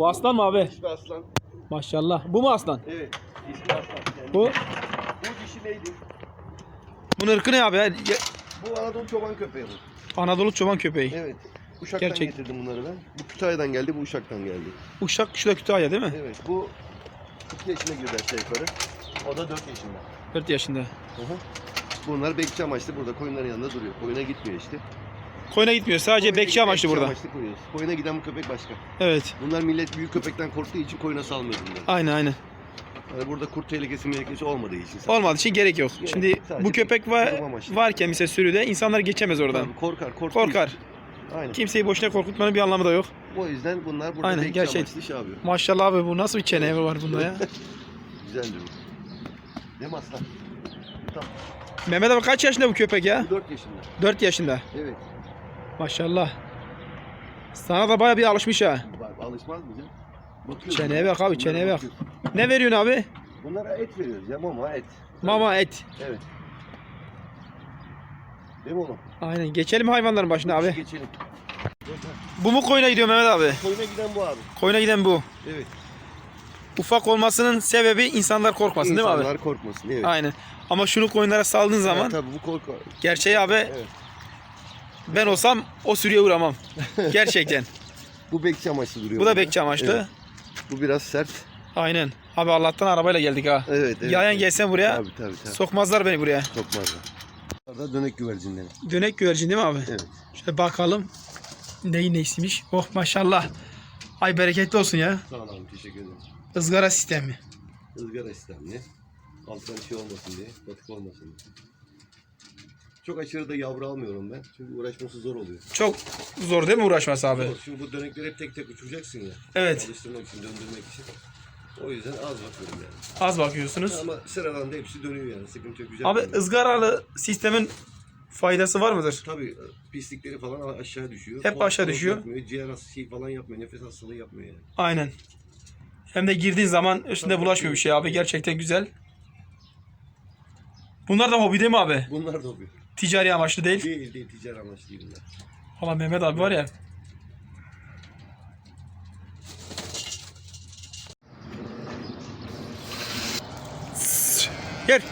Bu aslan mı abi? Dişli aslan. Maşallah. Bu mu aslan? Evet. Dişli aslan. Yani Bu. bu dişi neydi? Bunun ırkı ne abi? Ya- Bu Anadolu çoban köpeği bu. Anadolu çoban köpeği. Evet. Uşak'tan Gerçek. getirdim bunları ben. Bu Kütahya'dan geldi, bu Uşak'tan geldi. Uşak şu da Kütahya değil mi? Evet. Bu 2 yaşına girdi aşağı yukarı. O da 4 yaşında. 4 yaşında. Hı hı. Bunlar bekçi amaçlı burada koyunların yanında duruyor. Koyuna gitmiyor işte. Koyuna gitmiyor. Sadece Koyuna bekçi amaçlı burada. amaçlı koyuyoruz. Koyuna giden bu köpek başka. Evet. Bunlar millet büyük köpekten korktuğu için koyuna salmıyor bunları. Aynen aynen. Yani burada kurt tehlikesi tehlikesi olmadığı için. Olmadığı için gerek yok. Gerek Şimdi. Sadece bu köpek var, varken mesela sürüde insanlar geçemez oradan. Tabii korkar, korktuğu Korkar. için. Aynen. Kimseyi boşuna korkutmanın bir anlamı da yok. O yüzden bunlar burada Aynen, bekçi amaçlı şey yapıyor. Maşallah abi bu nasıl bir çene var bunda ya. Güzeldir bu. Değil mi aslan? Tamam. Mehmet abi kaç yaşında bu köpek ya? Bu 4 yaşında. 4 yaşında. Evet. Maşallah. Sana da baya bir alışmış ha. Alışmaz mı canım? Bakıyoruz. Çeneye bak abi, çeneye bak. Ne veriyorsun abi? Bunlara et veriyoruz ya mama et. Mama et. Evet. Değil mi oğlum? Aynen. Geçelim hayvanların başına abi. Geçelim. Bu mu koyuna gidiyor Mehmet abi? Koyuna giden bu abi. Koyuna giden bu. Evet. Ufak olmasının sebebi insanlar korkmasın değil mi abi? İnsanlar korkmasın. Evet. Aynen. Ama şunu koyunlara saldığın zaman Evet, tabii bu korku. gerçeği abi Evet. Ben olsam o sürüye uğramam. Gerçekten. Bu bekçi amaçlı duruyor. Bu da burada. bekçi amaçlı. Evet. Bu biraz sert. Aynen. Abi Allah'tan arabayla geldik ha. Evet. evet Yayan evet. gelsen buraya Tabii tabii. tabii. sokmazlar beni buraya. Sokmazlar. Burada dönek güvercinleri. Dönek güvercin değil mi abi? Evet. Şöyle bakalım. Neyin neysiymiş? Oh maşallah. Ay bereketli olsun ya. Sağ ol abi teşekkür ederim. Izgara sistemi. Izgara sistemli. Alttan şey olmasın diye, batık olmasın diye. Çok aşırı da yavru almıyorum ben. Çünkü uğraşması zor oluyor. Çok zor değil mi uğraşması abi? Zor. Şimdi bu dönekleri hep tek tek uçuracaksın ya. Evet. Alıştırmak için, döndürmek için. O yüzden az bakıyorum yani. Az bakıyorsunuz. Ama sıradan da hepsi dönüyor yani. Sıkıntı yok. Güzel. Abi dönüyor. ızgaralı sistemin faydası var mıdır? Tabii pislikleri falan aşağı düşüyor. Hep aşağı düşüyor. Yapmıyor, ciğer şey falan yapmıyor. Nefes hastalığı yapmıyor yani. Aynen. Hem de girdiğin zaman üstünde Tabii. bulaşmıyor bir şey abi. Gerçekten güzel. Bunlar da hobi değil mi abi? Bunlar da oluyor. Ticari amaçlı değil. Değil değil ticari amaçlı değil bunlar. Valla Mehmet abi var ya. Gel.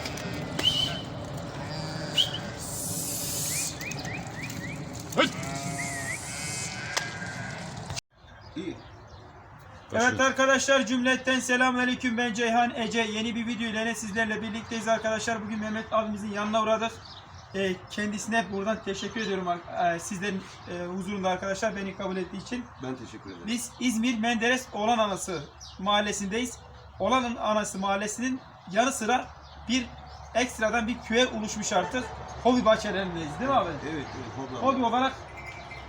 Evet arkadaşlar cümletten selamünaleyküm ben Ceyhan Ece yeni bir video ile yine sizlerle birlikteyiz arkadaşlar bugün Mehmet abimizin yanına uğradık Ee, kendisine buradan teşekkür ediyorum e, sizlerin e, huzurunda arkadaşlar beni kabul ettiği için Ben teşekkür ederim. biz İzmir Menderes Olan Anası mahallesindeyiz Olan Anası mahallesinin yanı sıra bir ekstradan bir köye oluşmuş artık hobi bahçelerindeyiz değil mi abi? Evet, evet. Hobi. Hobi olarak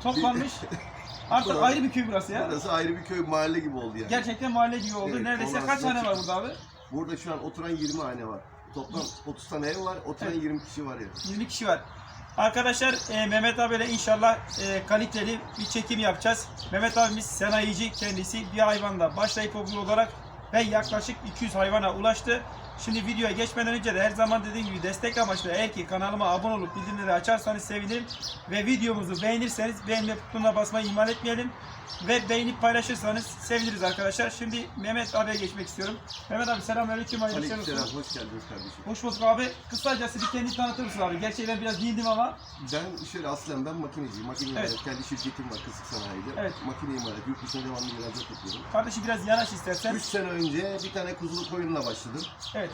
toplanmış artık Burası- ayrı bir köy burası ya. Burası ayrı bir köy mahalle gibi oldu yani. Gerçekten mahalle gibi oldu. Evet, Neredeyse kaç tane var burada abi? Burada şu an oturan 20 hane var. Toplam 30 tane ev var. Oturan Evet. 20 kişi var yani. 20 kişi var. Arkadaşlar e, Mehmet abiyle inşallah e, kaliteli bir çekim yapacağız. Mehmet abimiz sanayici kendisi bir hayvanda başlayıp olarak ve yaklaşık 200 hayvana ulaştı. Şimdi videoya geçmeden önce de her zaman dediğim gibi destek amaçlı eğer ki kanalıma abone olup bildirimleri açarsanız sevinirim. Ve videomuzu beğenirseniz beğenme butonuna basmayı ihmal etmeyelim. Ve beğenip paylaşırsanız seviniriz arkadaşlar. Şimdi Mehmet abiye geçmek istiyorum. Mehmet abi selamünaleyküm. Aleykümselam. Hoş geldiniz kardeşim. Hoş bulduk abi. Kısacası bir kendini tanıtır mısın abi? Gerçi ben biraz giyindim ama. Ben şöyle aslen ben makineciyim. Makine Evet. imalat. Kendi şirketim var Kısık Sanayi'de. Evet. Makine imalat. Yurt dışına devamlı ihracat yapıyorum. Kardeşim biraz yanaş istersen. 3 sene önce bir tane kuzulu koyunla başladım. Evet.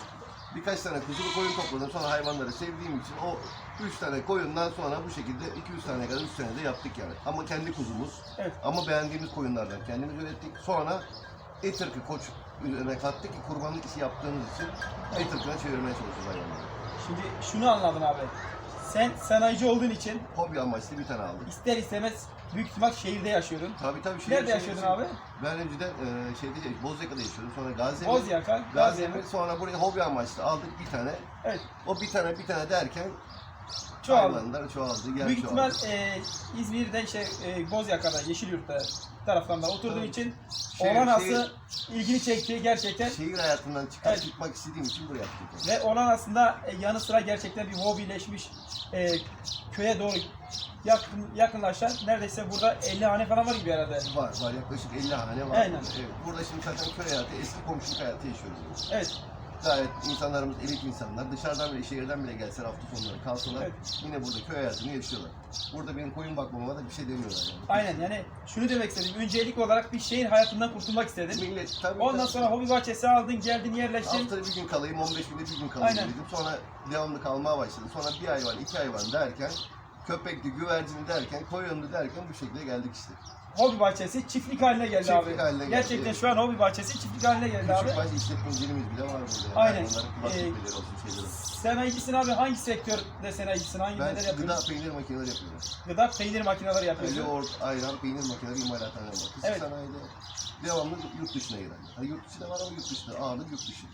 Birkaç tane kuzulu koyun topladım. Sonra hayvanları sevdiğim için o 3 tane koyundan sonra bu şekilde 200 tane kadar 3 senede yaptık yani. Ama kendi kuzumuz. Evet. Ama beğendiğimiz koyunlardan kendimiz ürettik. Sonra et ırkı koç üzerine kattık ki kurbanlık işi yaptığımız için et ırkına çevirmeye çalışıyoruz hayvanları. Şimdi şunu anladın abi. Sen sanayici olduğun için Hobi amaçlı bir tane aldık. ister istemez büyük ihtimal şehirde yaşıyordun. Tabii tabii. şehir- Nerede şehir- yaşıyordun abi? Ben önceden e, şeyde Bozyaka'da yaşıyordum. Sonra Gaziemir. Bozyaka, Gaziemir. Gaziemir. Sonra buraya hobi amaçlı aldık bir tane. Evet. O bir tane bir tane derken Çoğaldı. hayvanlar çoğaldı. Yer Büyük ihtimal çoğaldı. e, İzmir'de şey e, Bozyaka'da, Yeşilyurt'ta taraflarında oturduğu Tabii. için Şehir- oğlan şehir- ası ilgini çekti gerçekten. Şehir hayatından çıkar Evet. çıkmak istediğim için buraya yaptım. Ve olan aslında e, yanı sıra gerçekten bir hobileşmiş e, köye doğru yakın, yakınlaşan neredeyse burada 50 hane falan var gibi herhalde. Var var yaklaşık 50 hane var. Aynen. burada. Evet. Burada şimdi zaten köy hayatı, eski komşuluk hayatı yaşıyoruz. Evet, Gayet insanlarımız elit insanlar. Dışarıdan bile, şehirden bile gelseler hafta sonları kalsalar Evet. yine burada köy hayatını yaşıyorlar. Burada benim koyun bakmama da bir şey demiyorlar yani. aynen yani şunu demek istedim. Öncelik olarak bir şehir hayatından kurtulmak istedim. Millet tabii Ondan tabii. sonra hobi bahçesi aldın, geldin, yerleştin. Haftada bir gün kalayım, 15 günde bir gün kalayım Aynen. dedim. Sonra devamlı kalmaya başladım. Sonra bir hayvan, iki hayvan derken, köpekli, güvercini derken, koyunlu derken bu şekilde geldik işte. Hobi bahçesi çiftlik haline geldi Çiftlik abi. haline geldi, Gerçekten şu an hobi bahçesi çiftlik haline geldi abi. Küçük baş işletmecilerimiz bile var burada. Yani. Aynen. Onların kulak Ee, küpeleri olsun, şeyleri olsun. Abi hangi sektörde sanayicisin? Hangi Ben neler gıda yapıyorsun? peynir makineleri yapıyorum. Gıda, peynir makineleri Öyle yapıyorsun. or, ayran, peynir makineleri imalathanede var. Kısık Evet. sanayide devamlı yurt dışına giden. Ha, yurt dışı da var ama yurt dışında. Ağırlık yurt dışı.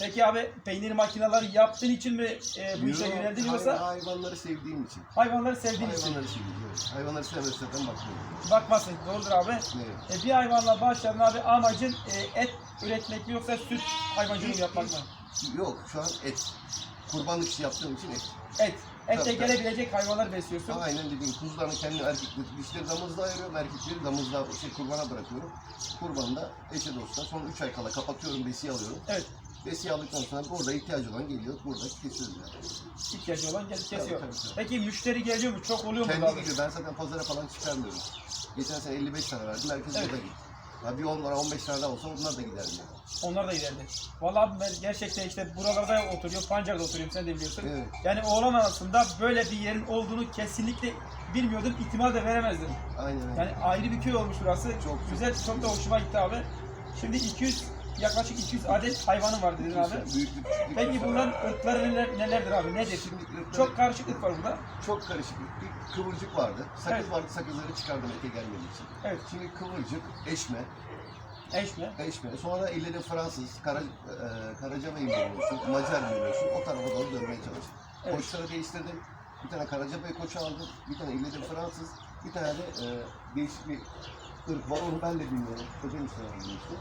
Peki abi peynir makineleri yaptığın için mi e, bu işe Yok, yöneldin hay- yoksa Hayvanları sevdiğim için. hayvanları sevdiğin için? Hayvanları evet. Hayvanları sevmezsem bakmıyorum. Bakmasın doğrudur abi. Evet. E, bir hayvanla başladın abi amacın e, et üretmek mi yoksa süt hayvancılığı yapmak mı? Yok şu an et. Kurbanlık işi yaptığım için et. Et. Ette Tabii. gelebilecek hayvanlar besliyorsun. Aynen dediğim kuzularını kendi erkekleri, dişleri damızda ayırıyorum, erkekleri damızda şey kurbana bırakıyorum. Kurbanda eşe dosta son 3 ay kala kapatıyorum, besiye alıyorum. Evet. Besiye aldıktan sonra burada ihtiyacı olan geliyor, burada kesiyoruz yani. İhtiyacı olan kesiyor. Tabii. Peki müşteri geliyor mu? Çok oluyor mu Kendi abi? geliyor, ben zaten pazara falan çıkarmıyorum. Geçen sene 55 tane verdim, herkes Evet. burada gitti. Ya bir 10 lira 15 tane daha olsa onlar da gider diyor. Onlar da ileride. Vallahi abi ben gerçekten işte buralarda oturuyorum, Pancar'da oturuyorum sen de biliyorsun. Evet. Yani oğlan arasında böyle bir yerin olduğunu kesinlikle bilmiyordum, ihtimal de veremezdim. Aynen öyle. Yani ayrı bir köy olmuş burası. Çok güzel, çok da hoşuma gitti abi. Şimdi 200 yaklaşık 200 adet hayvanın var dedin abi. Büyüklük, Peki bunların ırkları neler, nelerdir abi? Nedir? Şimdi Çok karışık ırk var burada. çok karışık. Bir kıvırcık vardı. Sakız Evet. vardı, sakızları çıkardım ete gelmediği için. Evet. Şimdi kıvırcık, eşme, Eşme. eşme. Sonra illerin Fransız, Kara, e, Karacabey'i biliyorsun, Macar biliyorsun. O tarafa doğru dönmeye çalıştım. Evet. Koçları değiştirdim. Bir tane Karacabey koçu aldım. Bir tane illerin Fransız. Bir tane de e, değişik bir ırk var. Onu ben de bilmiyorum. Hocam işte bilmişti.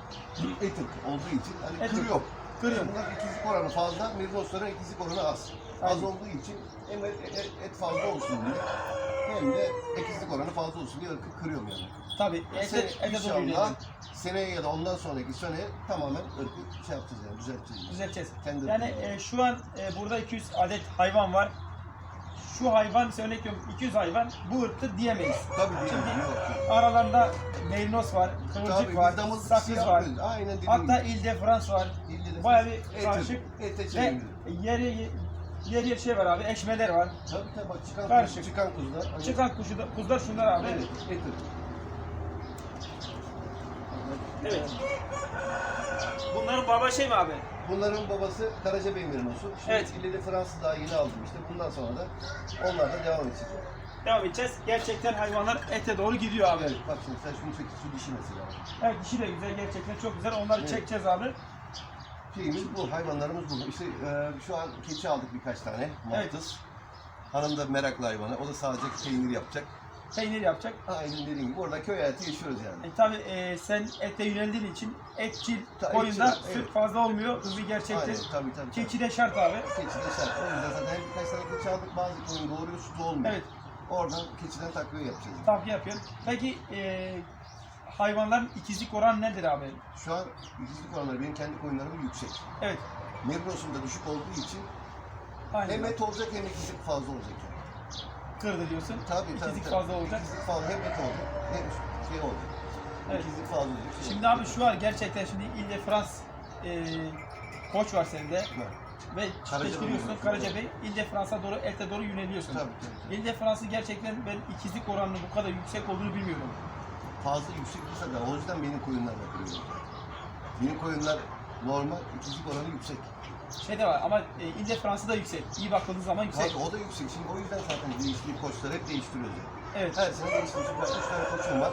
Et olduğu için hani Et kırıyor. Kırıyor. Bunlar ikizlik oranı fazla, Mirdosların ikizlik oranı az. Az Aynen. olduğu için hem et, et- et fazla olsun diye hem de ikizlik oranı fazla olsun diye ırkı kırıyorum yani. Tabii. Ete, Sene- ete doğru inşallah seneye ya da ondan sonraki sene tamamen ırkı şey yapacağız yani düzelteceğiz. Düzelteceğiz. Kendi Yani ırkımızı. e, şu an e, burada 200 adet hayvan var. Şu hayvan, mesela örnek veriyorum 200 hayvan bu ırktır diyemeyiz. Tabii değil. Yok. Aralarında meyrinos var, kıvırcık Tabii var, sakız var. Aynen dediğim Hatta gibi. ilde Frans var. İlle de bayağı bir et- karışık Ete Ve çeviriyoruz. yer yer yer şey var abi, eşmeler var. Tabii tabii bak çıkan, Karışık. çıkan kuzular. Hani- Çıkan kuşu da, kuzular şunlar abi. Evet, et ırkı. Evet. Bunların baba şey mi abi? Bunların babası Karacabey Merinosu. Şimdi Evet. ille de Fransız daha yeni aldım işte. Bundan sonra da onlar da devam edecek. Devam edeceğiz. Gerçekten hayvanlar ete doğru gidiyor abi. Evet bak şimdi sen şunu çek, şu dişi mesela. Evet dişi de güzel, gerçekten çok güzel. Onları Evet. çekeceğiz abi. Şeyimiz bu, hayvanlarımız bu. İşte e, şu an keçi aldık birkaç tane, Maltız. Hanım da meraklı hayvanı, o da sadece peynir yapacak. Peynir yapacak. Aynen dediğim gibi, orada köy hayatı yaşıyoruz yani. E, tabii e, sen ete yöneldiğin için etçil Ta- koyunda etçil, süt evet. fazla olmuyor. Hızlı gerçekten. Aynen, tabii tabii. tabii. Keçi de şart abi. Keçi de şart. O yüzden zaten birkaç tane keçi aldık, bazı koyun doğuruyor, sütü olmuyor. Evet, Oradan keçiden takviye yapacağız. takviye yapıyor. Peki e, hayvanların ikizlik oranı nedir abi? Şu an ikizlik oranları benim kendi koyunlarım yüksek. Evet, Merinos'um da düşük olduğu için aynen. hem et olacak hem ikizlik fazla olacak yani. Kırdı diyorsun. Tabii tabii. İkizlik tabii. fazla olacak. İkizlik fazla hem et olacak hem şey olacak. Evet. İkizlik fazla olacak. şey Şimdi olacak. abi şu var gerçekten şimdi İlde Frans e, koç var sende ve çiftleştiriyorsun yöneliyorsun. Karacabey. İlde Frans'a doğru ete doğru yöneliyorsun. Tabii tabii. İlde Frans'ın gerçekten ben ikizlik oranının bu kadar yüksek olduğunu bilmiyordum. Fazla yüksek değilse de o yüzden benim koyunlar bakıyorum. Benim koyunlar normal, ikizlik oranı yüksek. Şey de var ama e, İlde Frans'a da yüksek. İyi bakıldığı zaman yüksek. Tabii o da yüksek. Şimdi o yüzden zaten değişikliği koçları hep değiştiriyoruz. Evet, Her sene değiştiriyoruz. Ben üç tane koçum var.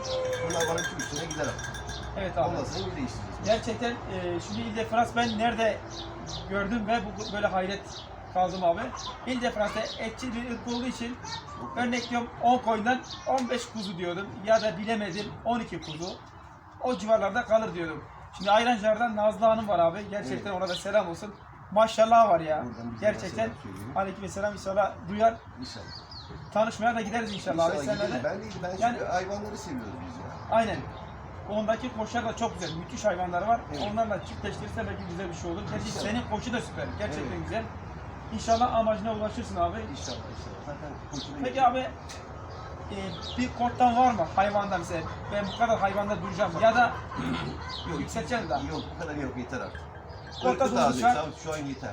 Bunlar bana iki üç sene gider artık. evet abi. Ondan sonra bir değiştireceğiz. Gerçekten e, şimdi İlde Frans ben nerede gördüm ve bu böyle hayret kaldım abi. İl de Fransa etçil bir ırk olduğu için örnek diyorum 10 koyundan 15 kuzu diyordum ya da bilemedim 12 kuzu. O civarlarda kalır diyordum. Şimdi Ayrancılar'dan Nazlı Hanım var abi. Gerçekten ona da selam olsun. Maşallah var ya. Gerçekten. Aleykümselam inşallah duyar. İnşallah. Tanışmaya da gideriz inşallah, abi İnşallah gidelim. Ben değil, ben Yani- çünkü hayvanları seviyoruz biz ya. Aynen. Ondaki koçlar da çok güzel. Müthiş hayvanları var. Evet. Onlarla çiftleştirirse belki güzel bir şey olur. Gerçi İnşallah. senin koçu da süper. Gerçekten Evet. güzel. İnşallah amacına ulaşırsın abi. İnşallah inşallah. Zaten Peki abi e, bir kottan var mı hayvanda mesela ben bu kadar hayvanda duracağım ya da yükselteceğim daha. Yok bu kadar yok yeter artık. Orta Irkı daha durmuş ha. değil, şu an yeter.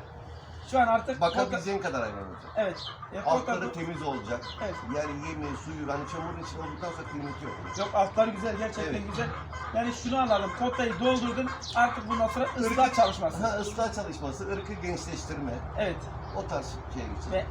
Şu an artık kotta, Bakabileceğin kadar hayvan olacak. evet. E, kotta, Altları temiz olacak. Evet. Yani yemi, suyu, hani çamurun içinde olduktan sonra kıymeti yok. Yok altları güzel gerçekten Evet. güzel. Yani şunu anladım. Kottayı doldurdun artık bundan sonra ıslah çalışması. Ha, ıslah çalışması, ırkı gençleştirme, Evet. o tarz şeye geçecek. Ve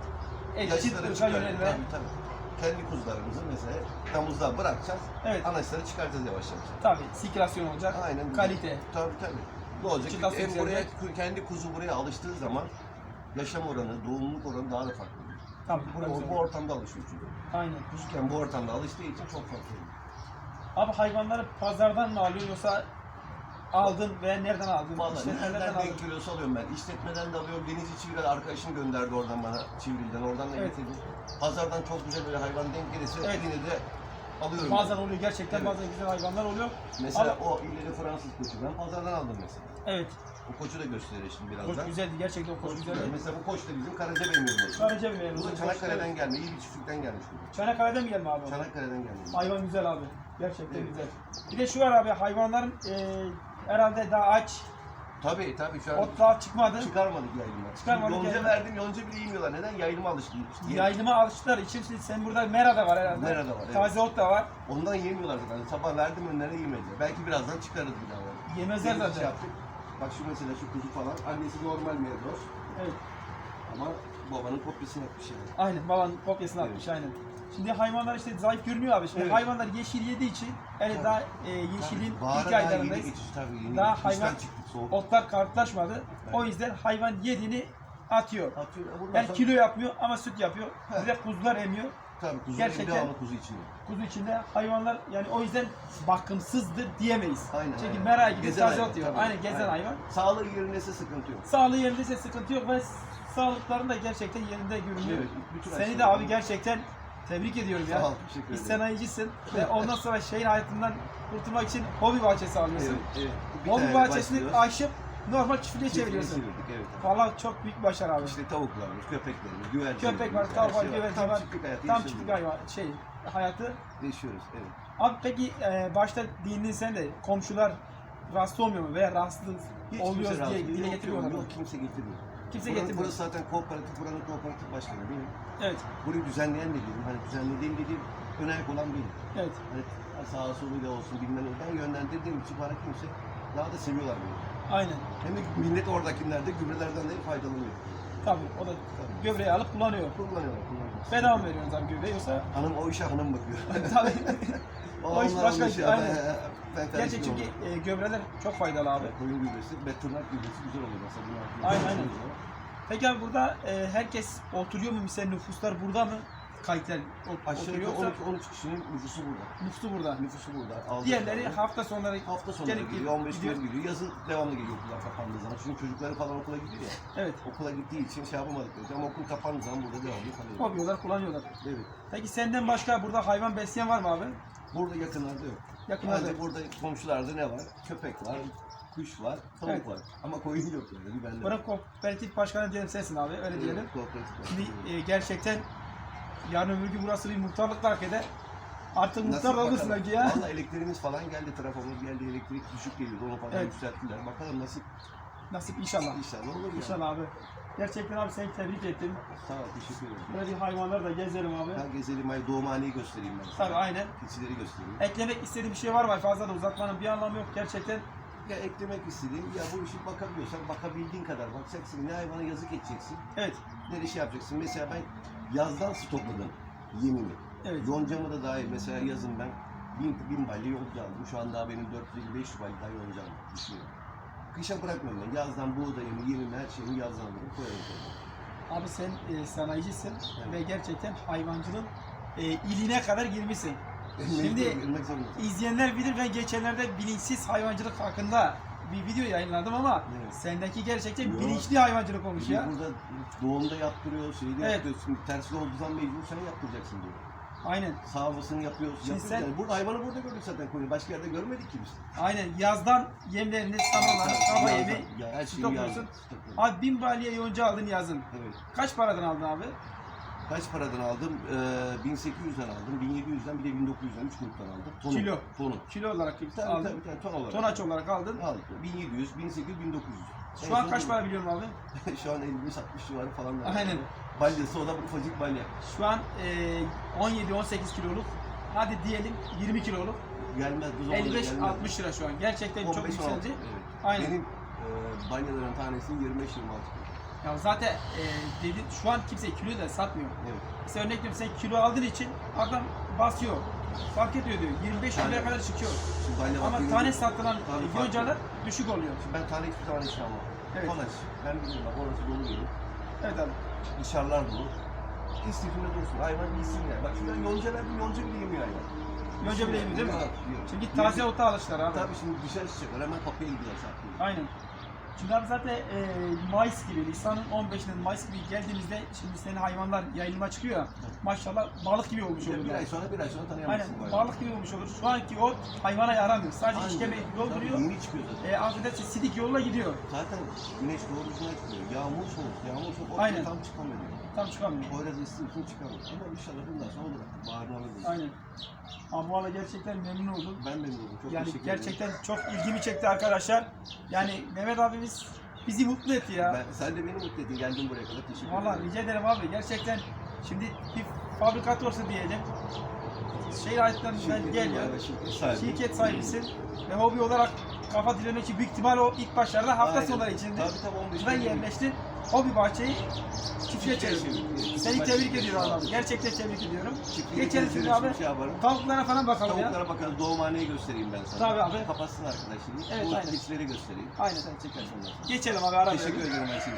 etçil Yaşları ırka çıkar- yönelme. Tabii tabii. Kendi kuzularımızı mesela damızda bırakacağız. Evet. Anaçları çıkartacağız yavaş yavaş. Tabii sirkülasyon olacak. Aynen. öyle. Kalite. Tabii tabii. Ne olacak? Çıtası Hem buraya, kendi kuzu buraya alıştığı zaman yaşam oranı, doğumluluk oranı daha da farklı. oluyor. Tabii. Buraya, güzel. bu ortamda alışıyor çünkü. Aynen. Kuzuken bu ortamda alıştığı için çok farklı. Abi hayvanları pazardan mı alıyorsun yoksa aldın ve nereden aldın? İşletmelerden nereden aldın. denk geliyorsa alıyorum ben. İşletmeden de alıyorum. Denizli Çivril'e arkadaşım gönderdi oradan bana Çivril'den. Oradan da Evet. getirdim. Pazardan çok güzel böyle hayvan denk gelirse Evet. yine de alıyorum. Bazen oluyor gerçekten Evet. bazen güzel hayvanlar oluyor. Mesela Ama- o illeri Fransız koçu ben pazardan aldım mesela. Evet. O koçu da gösterir şimdi Koç birazdan. güzeldi gerçekten o koç güzeldi. Mesela bu koç da bizim Karacabey memuru. Karaca bir. Bu da Çanakkale'den gelme, iyi bir çiftlikten gelmiş bu. Çanakkale'den mi gelme abi? Çanakkale'den gelmiş. Hayvan güzel abi. Gerçekten Evet. güzel. Bir de şu var abi hayvanların eee herhalde daha aç. Tabii tabii şu an Ot daha çıkmadı. çıkarmadık yaylıma. Çıkarmadık Yonca yaylıma. verdim, yonca bile yemiyorlar. Neden? Yayılıma alışkın. Yayılıma alıştılar. İçim sen burada mera da var herhalde. Mera da var, evet. Taze ot da var. Ondan yemiyorlar zaten. Sabah verdim önlerine yemediler. Belki birazdan çıkarız bir daha. Yemezler Yeni bir zaten. Şey yaptık. Bak şu mesela şu kuzu falan. Annesi normal mevros. Evet. Ama babanın kopyasını yapmış yani. Aynen babanın kopyasını Evet. atmış aynen. Şimdi hayvanlar işte zayıf görünüyor abi. Şimdi Evet. hayvanlar yeşil yediği için yani Tabii. daha e, yeşilin Tabii, bahara ilk daha yeni aylarındayız. geçiş tabii. Yeni Daha kıştan hayvan- çıktık soğuk. Otlar kartlaşmadı. O yüzden hayvan yediğini atıyor. Atıyor. Yani sonra- kilo yapmıyor ama süt yapıyor. Bir de kuzular emiyor. Tabii kuzu Gerçekten- devamlı kuzu içinde. Kuzu içinde hayvanlar yani o yüzden bakımsızdır diyemeyiz. Aynen, Çünkü aynen. merak gibi Gezen taze hayvan, yiyor. tabii. Aynen gezen Aynen. hayvan. Sağlığı yerindeyse sıkıntı yok. Sağlığı yerindeyse sıkıntı yok ve sağlıklarının da gerçekten yerinde görünüyor. Evet, bütün Seni de abi gerçekten tebrik ediyorum ya. Sağ ol, teşekkür ederim. sanayicisin ve ondan sonra şehir hayatından kurtulmak için hobi bahçesi alıyorsun. Evet, evet. Hobi bahçesini başlıyoruz. aşıp normal çiftliğe çeviriyorsun. çevirdik, evet. Valla çok büyük başarı abi. İşte tavuklarımız, köpeklerimiz, güvercinlerimiz. Köpek var, her tavuk var, şey güvercin Tam var. çiftlik hayatı Tam çiftlik hayvan, şey, hayatı. Yaşıyoruz, evet. Abi peki e, başta değindin sen de komşular rahatsız olmuyor mu veya rahatsız Hiç oluyoruz diye dile getiriyorlar mı? yok, kimse getirmiyor. Kimse Buranın-. Burası zaten kooperatif, buranın kooperatif başkanı benim. Evet, Burayı düzenleyen de benim. Hani düzenlediğim dediğim ön ayak olan benim. evet. Hani sağa soluyla olsun bilmem ne. Ben yönlendirdiğim için bana kimse daha da seviyorlar beni. Aynen. Hem de millet oradakiler de gübrelerden de faydalanıyor. Tabii o da gübreyi alıp kullanıyor. Kullanıyorlar, kullanıyorlar. Bedava mı veriyorsunuz abi gübreyi yoksa? Hanım o işe hanım bakıyor. Tabii. o iş başka işi. aynen. Ben Gerçi çünkü e, gübreler çok faydalı abi. Koyun gübresi, betonat gübresi güzel mesela. Bunlar Aynen, aynen. Peki abi burada e, herkes oturuyor mu? Mesela nüfuslar burada mı? Kayıtlar ot- Aşağı oturuyor yukarı yoksa 12, 13 kişinin nüfusu burada. nüfusu burada. Nüfusu burada. Aldık Diğerleri yani. hafta sonları hafta sonları gelip geliyor, 15 gidiyor. gün gidiyor. Yazın devamlı geliyor okullar kapandığı zaman. Çünkü çocukları falan okula gidiyor ya. Evet. Okula gittiği için şey yapamadık. dedi. Ama okul kapandığı zaman burada devamlı kalıyor. Yapıyorlar, kullanıyorlar. Evet. Peki senden başka burada hayvan besleyen var mı abi? Burada yakınlarda yok. Yakınlarda. Sadece burada komşularda ne var? Köpek var, kuş var, tavuk Evet. var. Ama koyun yok yani. Bir bende. Buranın kooperatif başkanı diyelim sensin abi, öyle diyelim. Evet, kooperatif var. Şimdi e, gerçekten yarın öbür gün burası bir muhtarlık hak eder. Artık muhtar bakalım. belki ya. Valla elektriğimiz falan geldi, trafomuz geldi, elektrik düşük geliyordu. Onu falan Evet. yükselttiler. Bakalım nasip Nasip inşallah. inşallah olur ya. İnşallah abi. Gerçekten abi seni tebrik ettim. Sağ ol, teşekkür ederim. Böyle bir hayvanları da gezelim abi. Ben gezelim, ay doğumhaneyi göstereyim ben sana. Tabii aynen. Keçileri göstereyim. Eklemek istediğin bir şey var mı? Fazla da uzatmanın bir anlamı yok gerçekten. Ya eklemek istediğim, ya bu işi bakabiliyorsan bakabildiğin kadar bakacaksın. Ne hayvana yazık edeceksin, Evet. ne de şey yapacaksın. Mesela ben yazdan stokladım yemimi. Evet. Yoncamı da dahil. Mesela yazın ben bin, bin balya yonca aldım. Şu an daha benim 450-500 balya daha yoncam düşünüyorum. Kışa bırakmıyorum ben. Yazdan buğdayımı, yemimi, her şeyimi yazdan alırım. Koyarım koyarım. Abi sen e, sanayicisin ve gerçekten hayvancılığın e, iline kadar girmişsin. Şimdi- girmek zorundasın. İzleyenler bilir ben geçenlerde bilinçsiz hayvancılık hakkında bir video yayınladım ama Evet. sendeki gerçekten Yo. bilinçli hayvancılık olmuş ya. Burada doğumda yaptırıyor, şeyde Evet. yaptırıyor. Şimdi tersi olduğu zaman mecbur sen yaptıracaksın diyor. Aynen. Sağmasını yapıyoruz. Şimdi yapıyoruz. sen- Yani burada hayvanı burada gördük zaten koyun. Başka yerde görmedik ki biz. Aynen. Yazdan yemlerini, samanları, kaba Yazdan- yemi. Ya her şeyi topluyorsun. Abi bin balya yonca aldın yazın. Evet. Kaç paradan aldın abi? Kaç paradan aldım? Ee, 1800'den aldım, 1700'den bir de 1900'den 3 gruptan aldım. Tonu. Kilo. Tonu. Kilo olarak Tabii aldın. tabii, tabii ton olarak. Tonaç olarak aldın. Aldık. 1700, 1800, 1900. En Şu an son kaç bu. para biliyorum abi? Şu an 55-60 civarı falan. var. Aynen. Balyası o da ufacık balya. Şu an e, 17-18 kiloluk. Hadi diyelim 20 kiloluk. Gelmez bu zamanda gelmez. 55-60 lira şu an. Gerçekten çok 15 16. yükseldi. Evet. Aynen. Benim e, balyaların tanesi 25-26 kilo. Ya zaten e, dedi, şu an kimse kilo da satmıyor. Evet. Mesela örnek veriyorum sen kilo aldığın için adam basıyor. Fark ediyor diyor. 25 kiloya Aynen. kadar çıkıyor. Şimdi balya Ama tane satılan Tabii farklı. yoncalar düşük oluyor. Şimdi ben tane hiçbir zaman işe almam. Evet. Tonaj. Ben biliyorum bak orası dolu yerim. Evet abi. Dışarılar dolu. İstifinde dursun. Hayvan iyisin yani. Bak şuradan yonca verdim yonca bile yemiyor hayvan. Yonca bile yemiyor değil mi? Evet, yiyor. Şimdi taze ota alışlar abi. Tabii şimdi dışarı çıkacaklar. Hemen kapıya gidiyorlar saklıyor. Aynen. Şimdi abi zaten e, Mayıs gibi, Nisan'ın 15'inde Mayıs gibi geldiğimizde şimdi senin hayvanlar yayılıma çıkıyor ya. Maşallah balık gibi olmuş olur. bir ay sonra bir ay sonra Aynen tanıyamazsın hayvanı. balık gibi olmuş olur. Şu anki ot hayvana yaramıyor. Sadece Aynen. işkembe dolduruyor. Tabii çıkıyor zaten. E, affedersin sidik yolla gidiyor. Zaten güneş doğrusuna çıkıyor. Yağmur soğuk. Yağmur soğuk. Ortaya Aynen. tam çıkamıyor. Tam çıkamıyor. Poyraz ısınsın çıkamıyor. Ama inşallah bundan sonra olur. Bağrına alırız. Aynen. Bu arada gerçekten memnun oldum. Ben memnun oldum. Çok Yani teşekkür ederim. gerçekten çok ilgimi çekti arkadaşlar. Yani Mehmet abimiz bizi mutlu etti ya. Ben, sen de beni mutlu ettin. Geldin buraya kadar. Teşekkür Valla ederim. rica ederim abi. Gerçekten şimdi bir fabrikatörse diyelim. Şey ayetlerinden var ve şirket sahibi. Şirket sahibisin. Ve hobi olarak kafa dinlemek için büyük ihtimal o ilk başlarda hafta sonları içindi. Tabii tabii 15 Ben yerleştin. Hobi bahçeyi çevirdin. çevirdim. Seni tebrik ediyorum abi. Gerçekten tebrik ediyorum. Çiftliğe Geçelim şimdi abi. Şey yaparım. Tavuklara falan bakalım ya. Tavuklara bakalım. Doğumhaneyi göstereyim ben sana. Tabii abi. Kapatsın arkadaş şimdi. Evet, Bu aynen. keçileri göstereyim. Aynen. Sen çekersin ondan sonra. Geçelim abi ara Teşekkür verelim. ederim ben senin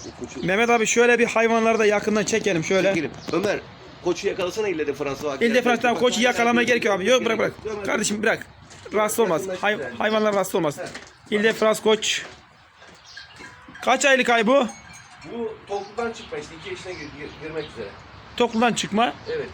için. Koçu. Mehmet abi şöyle bir hayvanları da yakından çekelim şöyle. Çekelim. Ömer, koçu yakalasana ille de Fransa. İlde Fransız tamam Bak, koçu yakalamaya gerek yok abi. Yok bırak bırak. Kardeşim bırak. Rahatsız olmaz. Hay- hayvanlar rahatsız olmaz. İlde Frans koç. Kaç aylık ay bu? Bu topludan çıkma işte 2 yaşına gir- gir- girmek üzere. Tokludan çıkma. Evet.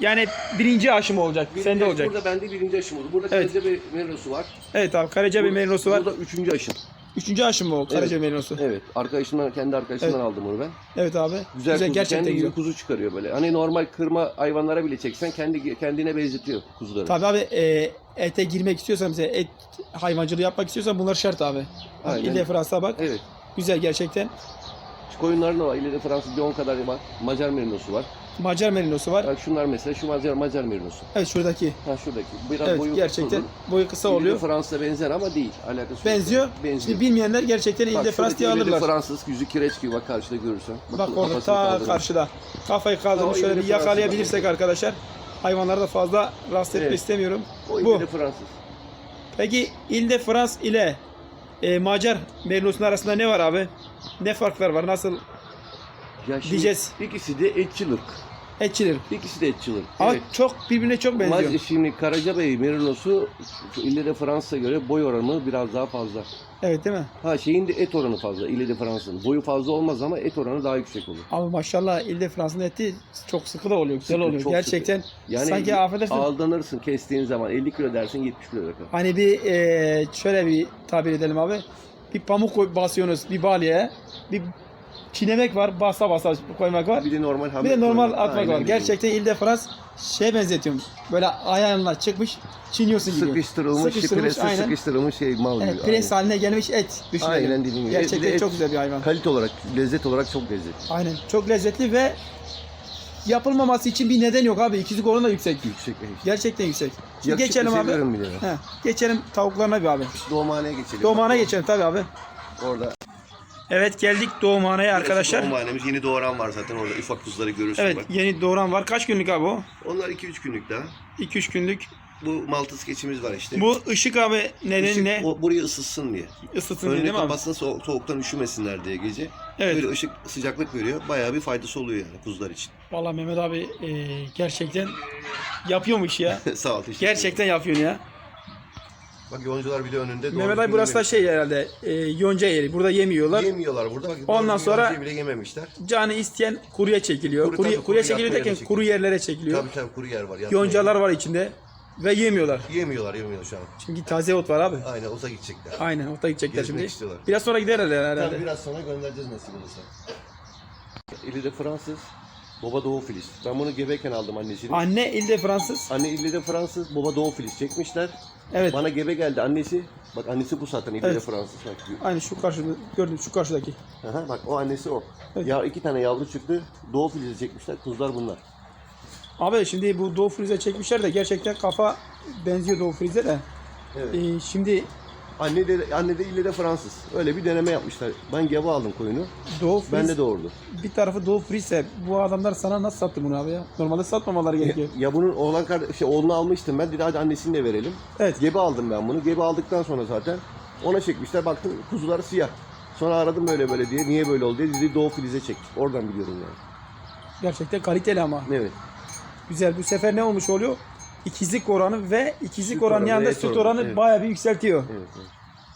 Yani birinci aşım olacak. Sende olacak. Burada bende birinci aşım oldu. Burada Evet. evet. bir merilosu var. Evet abi Karaca bir merinosu var. Burada üçüncü aşım. Üçüncü aşım mı o Karaca Evet. merinosu? Evet. Arkadaşımdan, kendi arkadaşımdan Evet. aldım onu ben. Evet abi. Güzel, Güzel, kuzu, gerçekten kendi güzel. gibi kuzu çıkarıyor böyle. Hani normal kırma hayvanlara bile çeksen kendi kendine benzetiyor kuzuları. Tabii abi e, ete girmek istiyorsan mesela et hayvancılığı yapmak istiyorsan bunlar şart abi. Aynen. İlde Frans'a bak. Evet. Güzel gerçekten. Şu koyunların da var. İleride Fransız 10 kadar var. Macar merinosu var. Macar merinosu var. Bak şunlar mesela şu Macar Macar merinosu. Evet şuradaki. Ha şuradaki. Biraz Evet boyu gerçekten kısadır. boyu kısa oluyor. Fransız'a benzer ama değil. Alakası yok. Benziyor. Benziyor. Şimdi bilmeyenler gerçekten Bak, İlde Frans diye alırlar. Fransız yüzü kireç gibi bak karşıda görürsen. Bak orada kafasını ta kaldırmış. karşıda. Kafayı kaldırmış. Şöyle bir yakalayabilirsek arkadaşlar. Hayvanları da fazla rahatsız etmek Evet. istemiyorum. O Bu. Fransız. Peki İlde Frans ile e, Macar Merinosu'nun arasında ne var abi? Ne farklar var? Nasıl Ya şimdi Diyeceğiz. İkisi de etçilik. Etçilir? İkisi de etçilik. Ama Evet. çok birbirine çok benziyor. Ama şimdi Karacabey Merinosu İlle Fransız'a göre boy oranı biraz daha fazla. Evet değil mi? Ha şeyin de et oranı fazla İlle de Fransız'ın. Boyu fazla olmaz ama et oranı daha yüksek olur. Ama maşallah İlde Frans'ın eti çok sıkı da oluyor. Güzel Sıkı, oluyor. çok Gerçekten Yani sanki affedersin. aldanırsın kestiğin zaman 50 kilo dersin 70 kilo yakar. Hani bir e, şöyle bir tabir edelim abi. Bir pamuk basıyorsunuz bir balyaya. Bir çiğnemek var. Basa basa koymak var. Bir de normal hamle Bir de normal koymak. atmak Aynen var. Gerçekten İlde Frans şeye benzetiyorum. Böyle ayağınla çıkmış çiğniyorsun gibi. sıkıştırılmış, Sıkıştırılmış, presi sıkıştırılmış şey mal gibi. Evet, pres haline gelmiş et düşünelim. Aynen dediğin gibi. Gerçekten de çok et- güzel bir hayvan. Kalite olarak, lezzet olarak çok lezzetli. Aynen. Çok lezzetli ve yapılmaması için bir neden yok abi. İkizlik oranı da yüksek. Yüksek ve Gerçekten yüksek. Şimdi Yakışıklı geçelim abi. de. He, geçelim tavuklarına bir abi. Doğumhaneye geçelim. Doğumhaneye geçelim tabii abi. Orada. Evet geldik doğumhaneye arkadaşlar. Doğumhanemiz yeni doğuran var zaten orada. Ufak kuzuları görürsün Evet bak. yeni doğuran var. Kaç günlük abi o? Onlar 2-3 günlük daha. 2-3 günlük. bu Maltız keçimiz var işte. Bu ışık abi nedeni Işık ne? o, burayı ısıtsın diye. Isıtsın diye Önünü değil mi abi? so- soğuktan üşümesinler diye gece. Evet. Böyle ışık sıcaklık veriyor. Bayağı bir faydası oluyor yani kuzular için. Vallahi Mehmet abi e, gerçekten yapıyormuş ya. Sağ ol. Gerçekten yapıyor ya. Bak yoncular bir de önünde. Mehmet abi burası da şey herhalde e, yonca yeri. Burada yemiyorlar. Yemiyorlar burada. Bak, Ondan sonra- bile yememişler. Canı isteyen kuruya çekiliyor. Kuru, Kuru, tabii, kuruya kuru çekiliyor yatma derken yerine kuru yerlere çekiliyor. Tabii tabii kuru yer var. Yoncalar var içinde ve yemiyorlar. Yemiyorlar yemiyorlar şu an. Çünkü taze ot var abi. Aynen oza gidecekler. Aynen ota gidecekler Gezmek şimdi. istiyorlar. Biraz sonra gider herhalde. Tabii biraz sonra göndereceğiz nasip olursa. İli de Fransız, baba Doğu Filiz. Ben bunu gebeyken aldım annesini. Anne ilde Fransız. Anne İli de Fransız, baba Doğu Filiz çekmişler. Evet. Bana gebe geldi annesi. Bak annesi bu zaten de Evet. Fransız. Bak, Aynı şu karşıda gördün şu karşıdaki. Aha, bak o annesi o. Evet. Ya iki tane yavru çıktı. Doğu Filiz'i çekmişler. Kuzular bunlar. Abi şimdi bu Doğu Frize çekmişler de gerçekten kafa benziyor Doğu Frize de. Evet. Ee, şimdi Anne de anne de İli de Fransız. Öyle bir deneme yapmışlar. Ben gebe aldım koyunu. Doğu Friz Ben de doğurdu. bir tarafı Doğu Frize bu adamlar sana nasıl sattı bunu abi ya? Normalde satmamaları gerekiyor. Ya bunun oğlan kardeş, şey, oğlunu almıştım ben. Dedi hadi annesini de verelim. Evet. Gebe aldım ben bunu. Gebe aldıktan sonra zaten ona çekmişler. Baktım kuzular siyah. Sonra aradım böyle böyle diye. Niye böyle oldu diye. Dedi Doğu Filiz'e çektik. Oradan biliyorum yani. Gerçekten kaliteli ama. Evet. Güzel. Bu sefer ne olmuş oluyor? İkizlik oranı ve ikizlik Süt oranı oranı, yanında süt oranı, oranı evet. bayağı bir yükseltiyor. Evet, evet.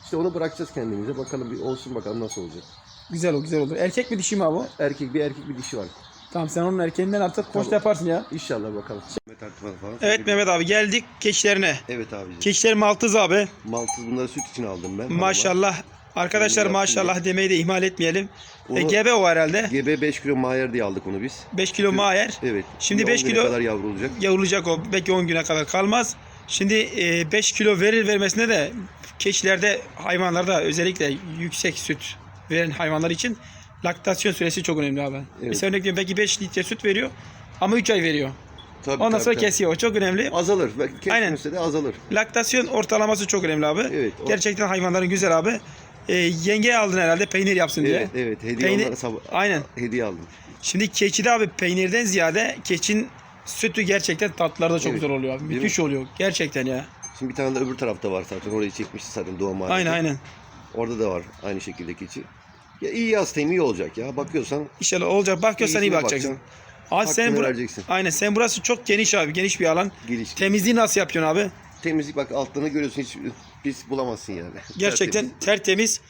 İşte onu bırakacağız kendimize. Bakalım bir olsun bakalım nasıl olacak. Güzel o güzel olur. Erkek mi dişi mi abi o? Erkek bir erkek bir dişi var. Tamam sen onun erkeğinden artık koç Tamam. yaparsın ya. İnşallah bakalım. Mehmet Artman falan. Evet Mehmet abi geldik keçilerine. Evet abiciğim. Keçilerim altız abi. Maltız bunları süt için aldım ben. Maşallah. Arkadaşlar maşallah demeyi de ihmal etmeyelim. Onu- E, gebe o herhalde. Gebe 5 kilo mayer diye aldık onu biz. 5 kilo mayer. Evet. Şimdi on beş güne kilo- kadar yavru olacak. Yavrulacak o. Belki 10 güne kadar kalmaz. Şimdi 5 kilo verir vermesine de keçilerde hayvanlarda özellikle yüksek süt veren hayvanlar için laktasyon süresi çok önemli abi. Mesela örnek veriyorum belki 5 litre süt veriyor ama 3 ay veriyor. Tabii, Ondan tabii, sonra tabii. kesiyor. O çok önemli. Azalır. Belki Aynen. Kesmese de azalır. Laktasyon ortalaması çok önemli abi. Evet, o- Gerçekten hayvanların güzel abi. E, yenge aldın herhalde peynir yapsın diye. Evet, evet. Hediye Peynir- sabah Aynen. hediye aldım. Şimdi keçide abi peynirden ziyade keçin sütü gerçekten tatlıları da çok Evet. güzel oluyor abi. Değil Müthiş oluyor gerçekten ya. Şimdi bir tane de öbür tarafta var zaten. Orayı çekmişti zaten Doğu Mahallesi. Aynen aynen. Orada da var aynı şekilde keçi. Ya iyi yastayım iyi olacak ya. Bakıyorsan İnşallah olacak. Bakıyorsan iyi iyisine bakacaksın. Abi sen Hakkını bura- vereceksin. Aynen sen burası çok geniş abi. Geniş bir alan. Geliş. Temizliği nasıl yapıyorsun abi? Temizlik bak altlarını görüyorsun hiç pis bulamazsın yani. Gerçekten Tertemiz. tertemiz.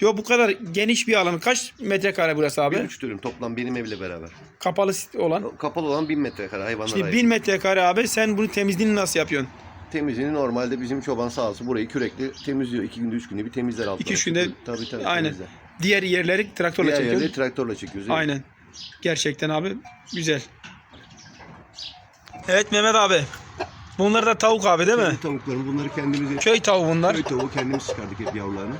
Yo bu kadar geniş bir alan. Kaç metrekare burası abi? üç dönüm toplam benim evle beraber. Kapalı olan. Kapalı olan 1000 metrekare hayvanlara Şimdi ait. 1000 metrekare abi sen bunu temizliğini nasıl yapıyorsun? Temizliğini normalde bizim çoban sağ olsun burayı kürekle temizliyor. İki günde üç günde bir temizler altları. İki, üç günde- Tabii tabii. Aynen. temizler. Diğer yerleri traktörle Diğer çekiyorsun. yerleri traktörle çekiyoruz. evet. Aynen. Gerçekten abi güzel. Evet Mehmet abi. Bunlar da tavuk abi değil mi? Kendi tavuklarımız bunları kendimiz Köy tavuğu bunlar. Köy tavuğu kendimiz çıkardık hep yavrularını.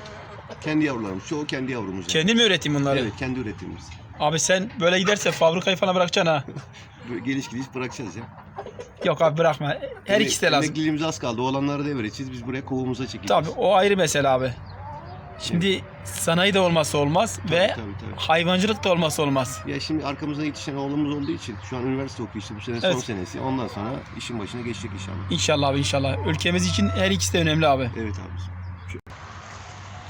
Kendi yavrularımız. Çoğu kendi yavrumuz. yani. Kendi mi üreteyim bunları? Evet kendi üretimimiz. Abi sen böyle giderse fabrikayı falan bırakacaksın ha. Böyle geliş gidiş bırakacağız ya. Yok abi bırakma. Her ikisi de lazım. Emekliliğimiz az kaldı. Oğlanları devireceğiz. Biz buraya kovumuza çekeceğiz. Tabii o ayrı mesele abi. Şimdi sanayi de olmazsa olmaz ve Tabii tabii. hayvancılık da olmazsa olmaz. Ya şimdi arkamızda yetişen oğlumuz olduğu için şu an üniversite okuyor işte bu sene son Evet. senesi. Ondan sonra işin başına geçecek inşallah. İnşallah abi inşallah. Ülkemiz için her ikisi de önemli abi. Evet abi.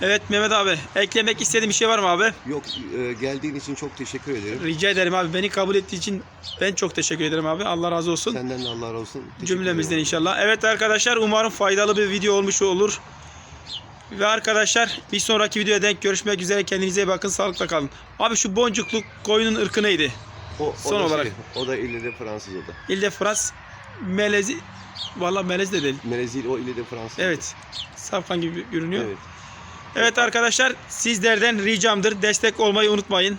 Evet Mehmet abi eklemek istediğin bir şey var mı abi? Yok e, geldiğin için çok teşekkür ederim. Rica ederim abi. Beni kabul ettiği için ben çok teşekkür ederim abi. Allah razı olsun. Senden de Allah razı olsun. Teşekkür Cümlemizden ederim. inşallah. Evet arkadaşlar umarım faydalı bir video olmuş olur. Ve arkadaşlar bir sonraki videoya denk görüşmek üzere. Kendinize iyi bakın. Sağlıkla kalın. Abi şu boncuklu koyunun ırkı neydi? O, o Son da olarak. Şey, o da İlle de Fransız o da. İlde Frans melezi Valla melez de değil. Melezil o İlle de Fransız. Evet. Safkan gibi görünüyor. Evet. Evet arkadaşlar sizlerden ricamdır. Destek olmayı unutmayın.